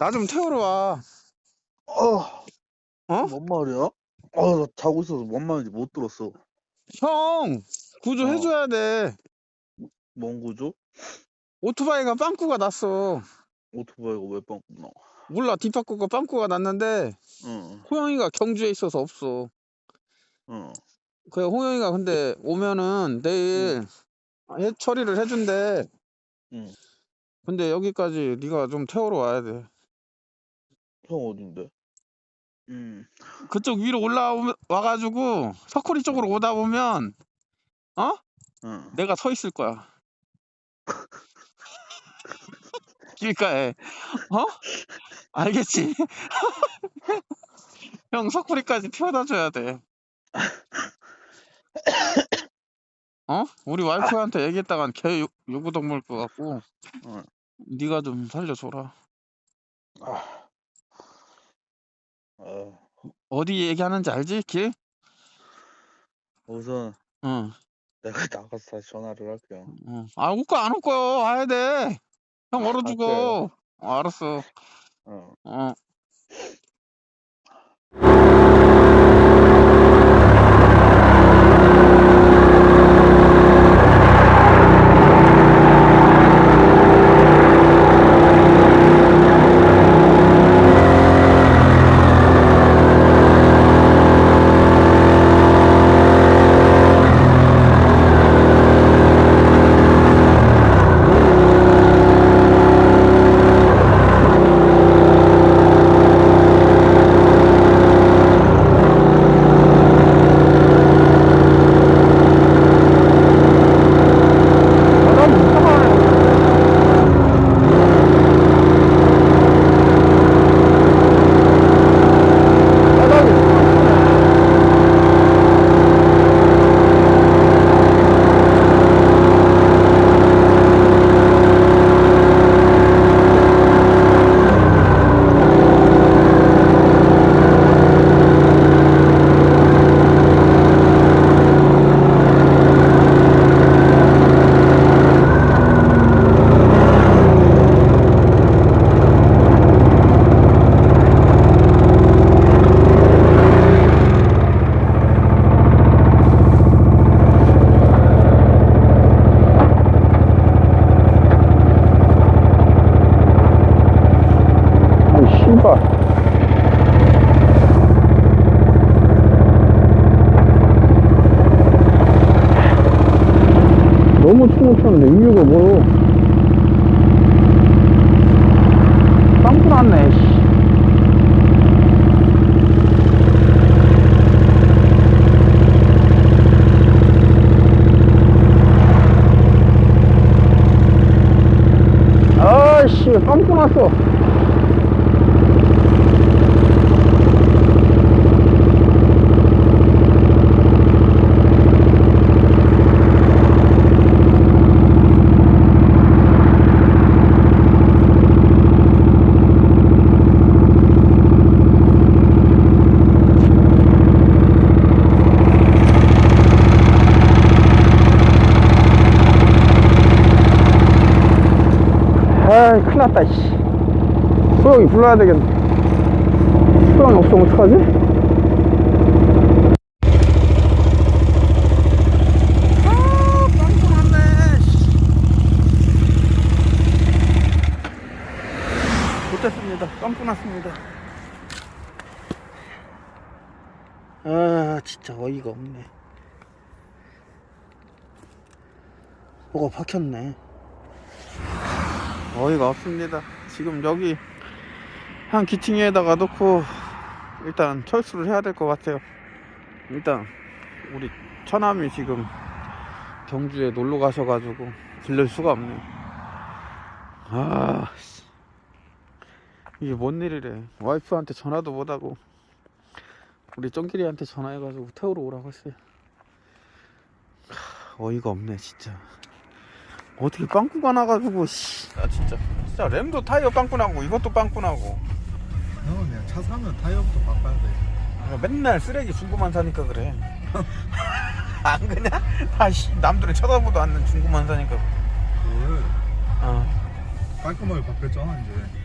나 좀 태우러 와. 어, 어? 뭔 말이야? 아, 나 자고 있어서 뭔 말인지 못 들었어. 형, 구조 어. 해줘야 돼. 뭔 구조? 오토바이가 빵꾸가 났어. 오토바이가 왜 빵꾸 나? 몰라, 뒷바퀴가 빵꾸가 났는데, 응, 호영이가 경주에 있어서 없어. 응. 그래, 호영이가 근데 오면은 내일 해, 처리를 해준대. 응. 근데 여기까지 네가 좀 태우러 와야 돼. 형 어딘데? 응. 그쪽 위로 올라와 와가지고 석호리 쪽으로 오다 보면 응. 내가 서 있을 거야. 길가에. 어? 알겠지? 형 석호리까지 태워다 줘야 돼. 어? 우리 와이프한테 얘기했다간 개 요- 요구동물 것 같고 응. 네가 좀 살려줘라. 아. 아, 어디 얘기하는지 알지? 길? 우선 응. 내가 나가서 다시 전화를 할게요. 응. 아, 올 거야, 안 올 거야? 와야 돼. 형 얼어 죽어. 갈게요. 어, 알았어. 어. 어. 바람 이상하네. 바람이 이 씨발. 충격하는데 이유가 뭐로? 빵꾸 났네, 씨. 아이씨, 빵꾸 났어. 아이, 큰일 났다, 씨. 소영이 불러야 되겠네. 소영이 없으면 어떡하지? 아. 못됐습니다. 빵꾸 났습니다. 아, 진짜 어이가 없네. 뭐가 박혔네. 어이가 없습니다. 지금 여기 한 기층에다가 놓고 일단 철수를 해야 될 것 같아요. 일단 우리 처남이 지금 경주에 놀러 가셔가지고 들릴 수가 없네요. 아, 씨. 이게 뭔 일이래. 와이프한테 전화도 못하고 우리 쫑길이한테 전화해가지고 태우러 오라고 했어요. 하, 어이가 없네 진짜. 어떻게 빵꾸가 나가지고 씨. 아 진짜 램도 타이어 빵꾸 나고 이것도 빵꾸 나고 형은 그냥 차 사면 타이어부터 바꿔야 돼. 아, 맨날 쓰레기 중고만 사니까 그래 안 그냐? 아씨 남들은 쳐다보도 않는 중고만 사니까 뭘 어. 깔끔하게 바뀌었잖아 이제.